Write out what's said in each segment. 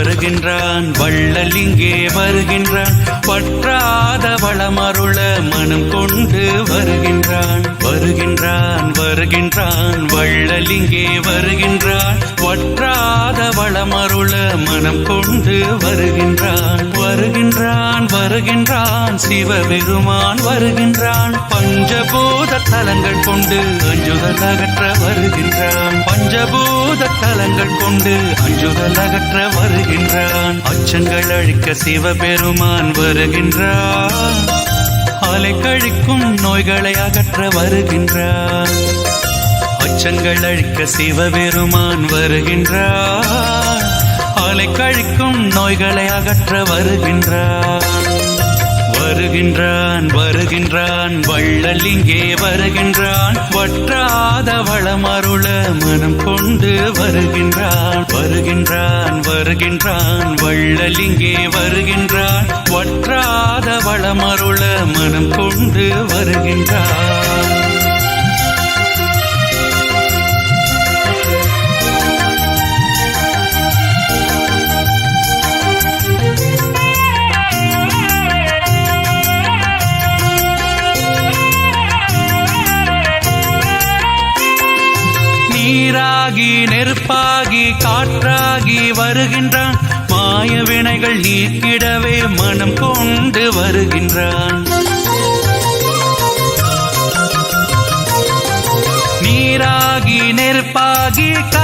வருகின்றான் வருகின்றான் வள்ளல் இங்கே வருகின்றான் பற்றாத வளமருள மனம் கொண்டு வருகின்றான். வருகின்றான் வருகின்றான் வள்ளலிங்கே வருகின்றான் வற்றாத வளமருள மனம் கொண்டு வருகின்றான். வருகின்றான் வருகின்றான் சிவபெருமான் வருகின்றான். பஞ்சபூத தலங்கள் கொண்டு அஞ்சுதல் அகற்ற வருகின்றான். பஞ்சபூத தலங்கள் கொண்டு அஞ்சுதல் அகற்ற வருகின்றான். அச்சங்கள் அழிக்க சிவபெருமான் வருகின்றான். அலை கழிக்கும் நோய்களை அகற்ற வருகின்றார். அச்சங்கள் அழிக்க சிவபெருமான் வருகின்றார். அலை கழிக்கும் நோய்களை அகற்ற வருகின்றார். வருகின்றான் வருகின்றான் வள்ளல் இங்கே வருகின்றான் வற்றாத வளமருள மனம் கொண்டு வருகின்றான் வருகின்றான் வருகின்றான் வள்ளல் இங்கே வருகின்றான் வற்றாத வளமருள மனம் கொண்டு வருகின்றான். நீராகி நெருப்பாகி காற்றாகி வருகின்றான். மாய வினைகள் நீக்கிடவே மனம் கொண்டு வருகின்றான். நீராகி நெருப்பாகி காற்றாகி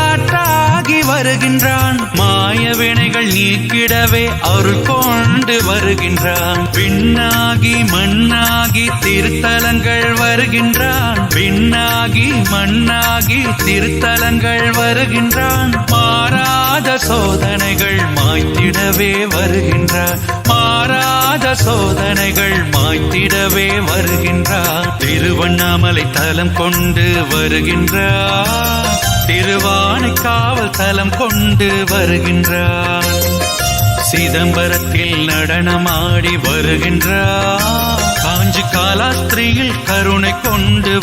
வருகின்றான். மாய வினைகள் நீக்கிடவே அருள் கொண்டு வருகின்றான். பின்னாகி மண்ணாகி திருத்தலங்கள் வருகின்றான். பின்னாகி மண்ணாகி திருத்தலங்கள் வருகின்றான். மாறாத சோதனைகள் மாய்த்திடவே வருகின்றான். மாறாத சோதனைகள் மாய்த்திடவே வருகின்றான். திருவண்ணாமலை தலம் கொண்டு வருகின்றான். திருவானை காவல் தலம் கொண்டு வருகின்றார். சிதம்பரத்தில் நடனமாடி வருகின்றார். காஞ்சி காலாஸ்திரியில் கருணை கொண்டு